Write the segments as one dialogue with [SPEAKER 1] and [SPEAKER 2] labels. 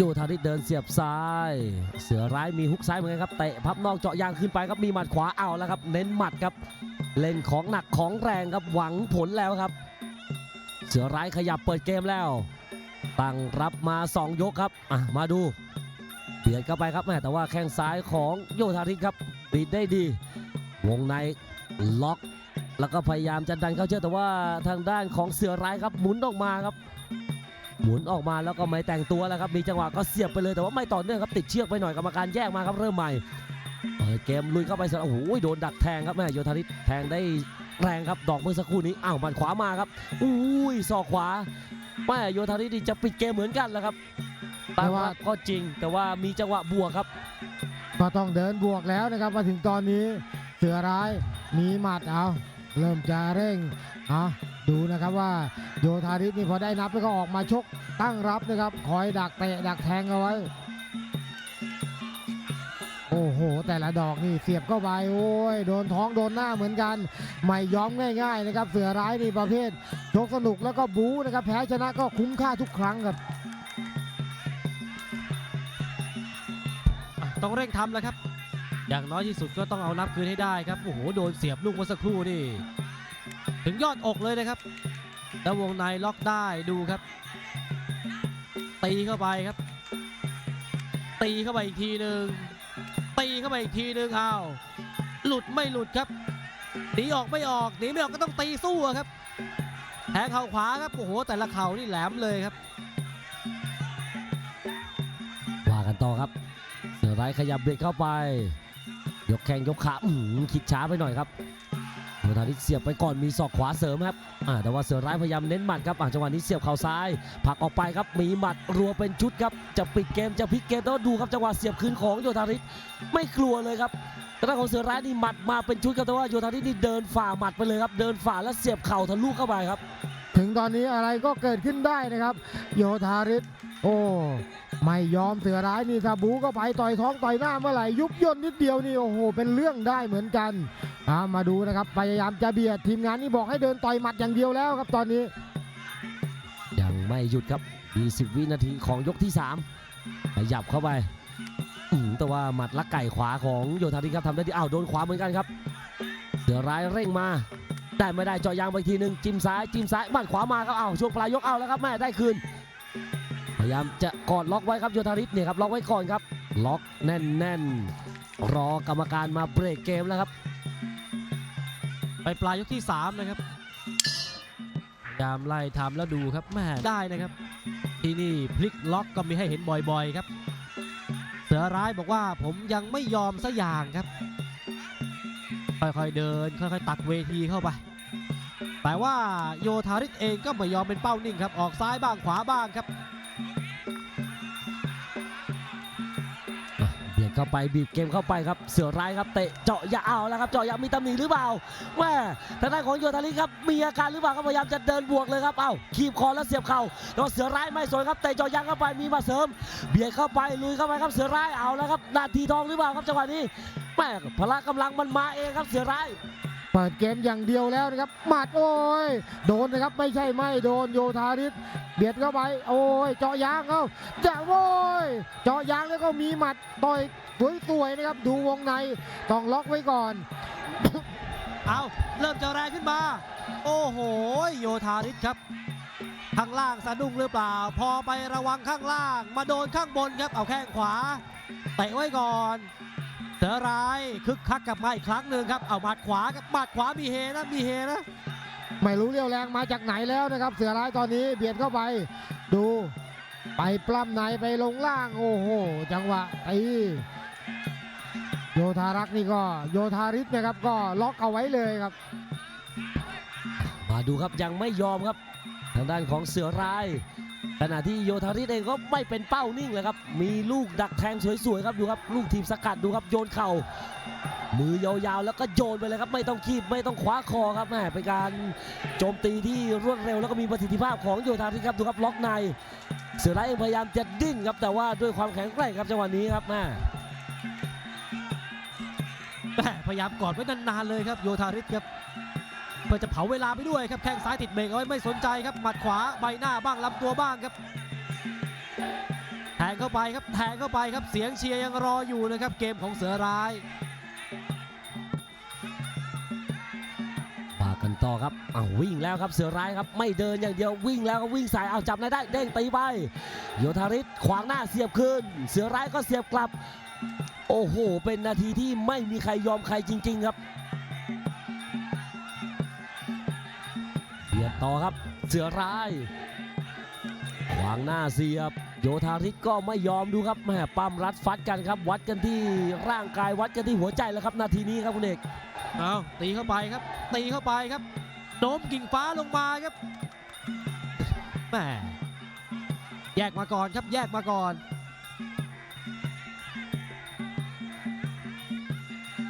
[SPEAKER 1] โยธาทิตเดินเสียบซ้าย เสือร้ายมีฮุกซ้ายเหมือนกันครับเตะพับนอกเจาะยางขึ้นไปครับมีหมัดขวาเอาแล้วครับ เน้นหมัดครับ เล่นของหนักของแรงครับหวังผลแล้วครับ เสือร้ายขยับเปิดเกมแล้ว ตั้งรับมา 2 ยกครับอะมาดูเบียดเข้าไปครับแม่แต่ว่าแข้งซ้ายของโยธาทิตครับปิดได้ดี วงในล็อก แล้วก็พยายามจะดันเข้าเชือกแต่ว่าทางด้านของเสือร้ายครับหมุนออกมาครับ มุนออกมาแล้วก็ไม่แต่งตัวแล้วครับมีจังหวะก็เสียบไปเลยแต่ว่าไม่ต่อเนื่องครับติดเชือกไปหน่อยกรรมการแยกมาครับเริ่มใหม่เปิดเกมลุยเข้าไปสโอ้โหโดนดักแทงครับแม่โยธาทิตแทงได้แรงครับดอกเมื่อสักครู่นี้อ้าวมันขวามาครับอุ้ยศอกขวาแม่โยธาทิตนี่จะปิดเกมเหมือนกันแล้วครับ
[SPEAKER 2] แต่ว่า
[SPEAKER 1] ก็จริงแต่ว่ามีจังหวะบวกครับ
[SPEAKER 2] ก็ต้องเดินบวกแล้วนะครับมาถึงตอนนี้เสือร้ายมีหมัดเอาเริ่มจะเร่งเอา ดูนะครับว่าโยธาริสนี่พอได้นับแล้วก็ออกมาชกตั้งรับนะครับคอยดักเตะดักแทงเอาไว้ โอ้โห แต่ละดอกนี่เสียบเข้าไปโอ้ยโดนท้องโดนหน้าเหมือนกัน ไม่ยอมง่ายๆนะครับ เสือร้ายนี่ประเภทชกสนุกแล้วก็บู๊นะครับ แพ้ชนะก็คุ้มค่าทุกครั้งครับ
[SPEAKER 3] ต้องเร่งทำแล้วครับ อย่างน้อยที่สุดก็ต้องเอานับคืนให้ได้ครับ โอ้โห โดนเสียบลูกเมื่อสักครู่นี่ ถึงยอดอกเลยนะครับ แล้ววงในล็อกได้ดูครับ ตีเข้าไปครับ ตีเข้าไปอีกทีหนึ่งตีเข้าไปอีกทีหนึ่งอ้าวหลุดไม่หลุดครับหนีออกไม่ออกหนีไม่ออกก็ต้องตีสู้ครับแทงเข่าขวาครับโอ้โหแต่ละเข่านี่แหลมเลยครับ
[SPEAKER 1] ว่ากันต่อครับ เสือร้ายขยับเบียดเข้าไป ยกแข้งยกขาอื้อหือคิดช้าไปหน่อยครับ โยธาทิตเสียบไปก่อนมีศอกขวาเสริมครับแต่ว่าเสือร้ายพยายามเน้นหมัดครับจังหวะนี้เสียบเข่าซ้ายผลักออกไปครับมีหมัดรัวเป็นชุดครับจะปิดเกมจะพลิกเกมแต่ว่าดูครับจังหวะเสียบคืนของโยธาทิตไม่กลัวเลยครับแต่ด้านของเสือร้ายนี่หมัดมาเป็นชุดครับแต่ว่าโยธาทิตนี่เดินฝ่าหมัดไปเลยครับเดินฝ่าแล้วเสียบเข่าทะลุเข้าไปครับ
[SPEAKER 2] ถึงตอนนี้อะไรก็เกิดขึ้นได้นะครับ โยธาริศโอ้ไม่ยอมเสือร้ายนี่ถ้าบูก็ไปต่อยท้องต่อยหน้าเมื่อไหร่ยุบย่นนิดเดียวนี่โอ้โหเป็นเรื่องได้เหมือนกันามาดูนะครับพยายามจะเบียดทีมงานนี่บอกให้เดินต่อยหมัดอย่างเดียวแล้วครับตอนนี้
[SPEAKER 1] ยังไม่หยุดครับ20วินาทีของยกที่3ขยับเข้าไปแต่ว่าหมัดลักไก่ขวาของโยธาธิครับทำได้ดีอ้าวโดนขวาเหมือนกันครับเสือร้ายเร่งมาได้ไม่ได้จาะยางไปทีหนึ่งจิ้มซ้ายจิ้มซ้ายบัดขวามาครับอ้าวช่วงปลายยกเอาแล้วครับแม่ได้คืนพยายามจะกอดล็อกไว้ครับโยธาธิเนี่ยครับล็อกไว้ก่อนครับ ล็อกแน่นๆรอกรรมการมาเบรกเกมแล้วครับ
[SPEAKER 3] ไปปลายยกที่3นะครับยายามไล่ทำแล้วดูครับแม่ได้นะครับ ที่นี่พลิกล็อกก็มีให้เห็นบ่อยๆครับ เสือร้ายบอกว่าผมยังไม่ยอมสัอย่างครับ ค่อยๆเดิน ค่อยๆ ตัดเวทีเข้าไปแต่ว่าโยธาริสเองก็ไม่ยอมเป็นเป้านิ่งครับ ออกซ้ายบ้างขวาบ้างครับ
[SPEAKER 1] เข้าไปบีบเกมเข้าไปครับเสือร้ายครับเตะเจาะยางเอาแล้วครับเจาะยามีตำหนิหรือเปล่าแม่ทางด้านของโยธาลิครับมีอาการหรือเปล่าครับพยายามจะเดินบวกเลยครับเอ้าขีบคอแล้วเสียบเข่าแล้วเสือร้ายไม่สวยครับเตะเจาะยางเข้าไปมีมาเสริม เบียดเข้าไปลุยเข้าไปครับเสือร้ายเอาแล้วครับนาทีทองหรือเปล่าครับจังหวะนี้แม่พละกำลังมันมาเองครับเสือร้าย
[SPEAKER 2] เปิดเกมอย่างเดียวแล้วนะครับหมัดโอ้ยโดนนะครับไม่ใช่ไม่โดนโยธาริศเบียดเข้าไปโอ้ยเจาะยางเขาจะโอ้ยเจาะยางแล้วก็มีหมัดต่อยสวยๆนะครับดูวงในต้องล็อกไว้ก่อน
[SPEAKER 3] เอาเริ่มจะแรงขึ้นมา โอ้โหโยธาริสครับ ข้างล่างสะดุ้งหรือเปล่า พอไประวังข้างล่าง มาโดนข้างบนครับเอาแข้งขวาเตะไว้ก่อน เสือร้ายคึกคักกลับมาอีกครั้งหนึ่งครับเอาหมัดขวากับหมัดขวามีเฮนะมีเฮนะ
[SPEAKER 2] ไม่รู้เรี่ยวแรงมาจากไหนแล้วนะครับ เสือร้ายตอนนี้เบียดเข้าไป ดูไปปล้ำในไปลงล่างโอ้โหจังหวะตีโยธารักษ์นี่ก็โยธาริศนะครับก็ล็อกเอาไว้เลยครับ
[SPEAKER 1] มาดูครับยังไม่ยอมครับ ทางด้านของเสือร้าย ขณะที่โยธาริสเองก็ไม่เป็นเป้านิ่งเลยครับ มีลูกดักแทงสวยๆครับดูครับ ลูกทีมสกัดดูครับโยนเข่า มือยาวๆแล้วก็โยนไปเลยครับ ไม่ต้องคีบไม่ต้องคว้าคอครับแม่เป็นการโจมตีที่รวดเร็วแล้วก็มีประสิทธิภาพของโยธาริสครับดูครับล็อกในเสือร้ายเองพยายามจะดิ้นครับแต่ว่าด้วยความแข็งแกร่งครับจังหวะนี้ครับแม่
[SPEAKER 3] แม่พยายามกอดไว้นานๆเลยครับโยธาริสครับ เพื่อจะเผาเวลาไปด้วยครับแข้งซ้ายติดเบรกเอาไว้ไม่สนใจครับหมัดขวาใบหน้าบ้างลำตัวบ้างครับแทงเข้าไปครับแทงเข้าไปครับเสียงเชียร์ยังรออยู่นะครับเกมของเสือร้าย
[SPEAKER 1] ว่ากันต่อครับอ้าววิ่งแล้วครับเสือร้ายครับไม่เดินอย่างเดียววิ่งแล้วก็วิ่งสายเอาจับนายได้เด้งตีไปโยธาริศขวางหน้าเสียบคืนเสือร้ายก็เสียบกลับ โอ้โห เป็นนาทีที่ไม่มีใครยอมใครจริง ๆ ครับ ต่อครับเสือร้ายขวางหน้าเสียบ โยธาริศก็ไม่ยอมดูครับแหมปั้มรัดฟัดกันครับ วัดกันที่ร่างกายวัดกันที่หัวใจแล้วครับ นาทีนี้ครับคุณเอก
[SPEAKER 3] เอาตีเข้าไปครับ ตีเข้าไปครับโน้มกิ่งฟ้าลงมาครับแหมแยกมาก่อนครับแยกมาก่อน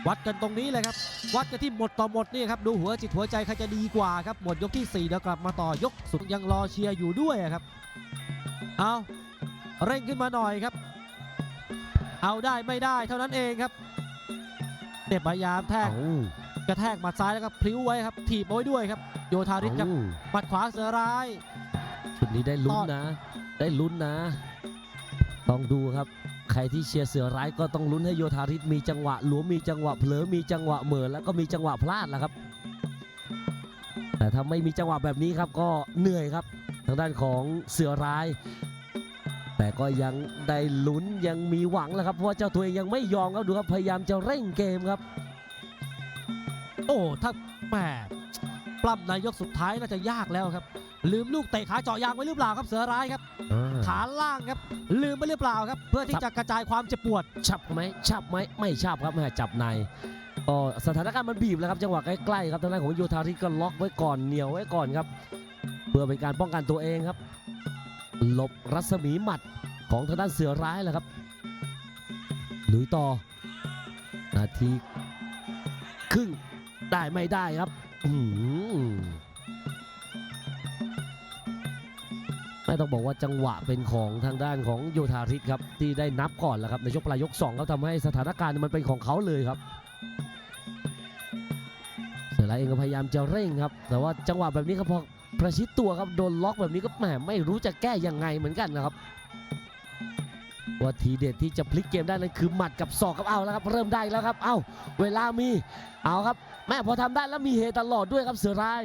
[SPEAKER 3] วัดกันตรงนี้เลยครับ วัดกันที่หมดต่อหมดนี่ครับดูหัวจิตหัวใจใครจะดีกว่าครับหมดยกที่ 4 แล้วกลับมาต่อยกสุดยังรอเชียร์อยู่ด้วยอะครับ เอาเร่งขึ้นมาหน่อยครับ เอาได้ไม่ได้เท่านั้นเองครับเนี่ยพยายามแทก
[SPEAKER 1] เอา
[SPEAKER 3] กระแทกหมัดซ้ายแล้วก็พลิ้วไว้ครับถีบเอาไว้ด้วยครับ โยธาริศครับ
[SPEAKER 1] เอา
[SPEAKER 3] หมัดขวาเสือร้าย
[SPEAKER 1] ชุดนี้ได้ลุ้น
[SPEAKER 3] ตอน
[SPEAKER 1] นะ ได้ลุ้นนะ ต้องดูครับ ใครที่เชียร์เสือร้ายก็ต้องลุ้นให้โยธาริศมีจังหวะหลวมมีจังหวะเผลอมีจังหวะเหม่อแล้วก็มีจังหวะพลาดแหละครับ แต่ถ้าไม่มีจังหวะแบบนี้ครับก็เหนื่อยครับ ทางด้านของเสือร้าย แต่ก็ยังได้ลุ้นยังมีหวังแหละครับเพราะว่าเจ้าตัวเองยังไม่ยอมครับดูครับพยายามจะเร่งเกมครับ
[SPEAKER 3] โอ้ถ้าแหมปล้ำในยกสุดท้ายน่าจะยากแล้วครับ ลืมลูกเตะขาเจาะยางไว้หรือเปล่าครับเสือร้ายครับ ขาล่างครับ ลืมไปหรือเปล่าครับ เพื่อที่จะกระจายความเจ็บปวด
[SPEAKER 1] ชับไหมชับไหมไม่ชับครับแม่จับในก็สถานการณ์มันบีบแล้วครับจังหวะใกล้ๆครับทางด้านของโยธาริศก็ล็อกไว้ก่อนเหนียวไว้ก่อนครับ เพื่อเป็นการป้องกันตัวเองครับหลบรัศมีหมัดของทางด้านเสือร้ายแหละครับลุยต่อ นาทีครึ่งได้ไม่ได้ครับ อื้ ต้องบอกว่าจังหวะเป็นของทางด้านของโยธาริศครับที่ได้นับก่อนแล้วครับในช่วงปลายยก2เขาทำให้สถานการณ์มันเป็นของเขาเลยครับเสือร้ายเองก็พยายามจะเร่งครับ แต่ว่าจังหวะแบบนี้ครับพอประชิดตัวครับโดนล็อกแบบนี้ก็แหมไม่รู้จะแก้ยังไงเหมือนกันนะครับว่าทีเด็ดที่จะพลิกเกมได้นั่นคือหมัดกับศอกครับเอาแล้วครับเริ่มได้แล้วครับ เอาเวลามีเอาครับ แม่พอทำได้แล้วมีเฮตลอดด้วยครับเสือร้าย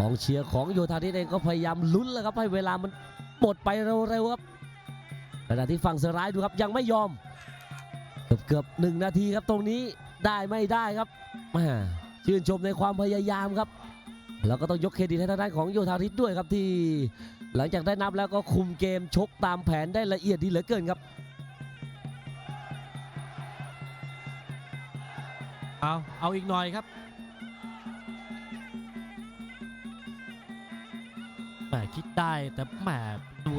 [SPEAKER 1] กองเชียร์ของโยธาทิตเองก็พยายามลุ้นแล้วครับให้เวลามันหมดไปเร็วๆครับขณะที่ฝั่งเสือร้ายดูครับยังไม่ยอม เกือบเกือบหนึ่งนาทีครับตรงนี้ได้ไม่ได้ครับแม่ชื่นชมในความพยายามครับ แล้วก็ต้องยกเครดิตให้ทางด้านของโยธาทิตด้วยครับที่ หลังจากได้นับแล้วก็คุมเกมชกตามแผนได้ละเอียดดีเหลือเกินครับ
[SPEAKER 3] เอาเอาอีกหน่อยครับ แหมคิดได้แต่แหมดู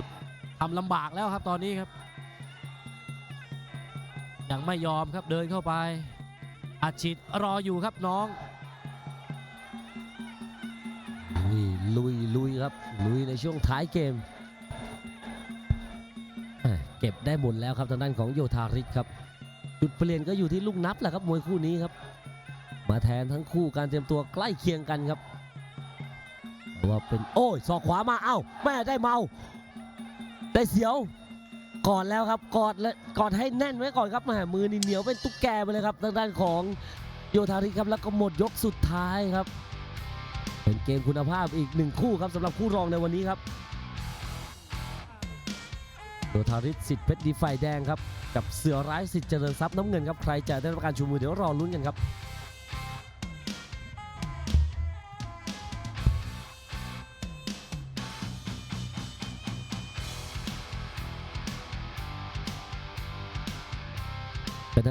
[SPEAKER 3] ทำลำบากแล้วครับตอนนี้ครับ ยังไม่ยอมครับเดินเข้าไปอาชิตรออยู่ครับน้อง
[SPEAKER 1] ลุยลุยลุยครับลุยในช่วงท้ายเกม เก็บได้หมดแล้วครับทางด้านของโยธาริศครับ จุดเปลี่ยนก็อยู่ที่ลูกนับแหละครับมวยคู่นี้ครับ มาแทนทั้งคู่การเตรียมตัวใกล้เคียงกันครับ ว่าเป็นโอ้ยศอกขวามาเอ้าแม่ได้เมาได้เสียวกอดแล้วครับกอดและกอดให้แน่นไว้ก่อนครับแหมมือนี่เหนียวเป็นตุ๊กแกไปเลยครับทางด้านของโยธาริครับแล้วก็หมดยกสุดท้ายครับ เป็นเกมคุณภาพอีกหนึ่งคู่ครับสำหรับคู่รองในวันนี้ครับโดทาริสสิทธิ์เพชรดีไฟแดงครับ กับเสือร้ายสิทธิ์เจริญทรัพย์น้ำเงินครับใครจะได้รับการชูมือเดี๋ยวรอลุ้นกันครับ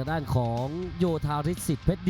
[SPEAKER 1] ทางด้านของโยธาริสสิทธิ์เพชรดี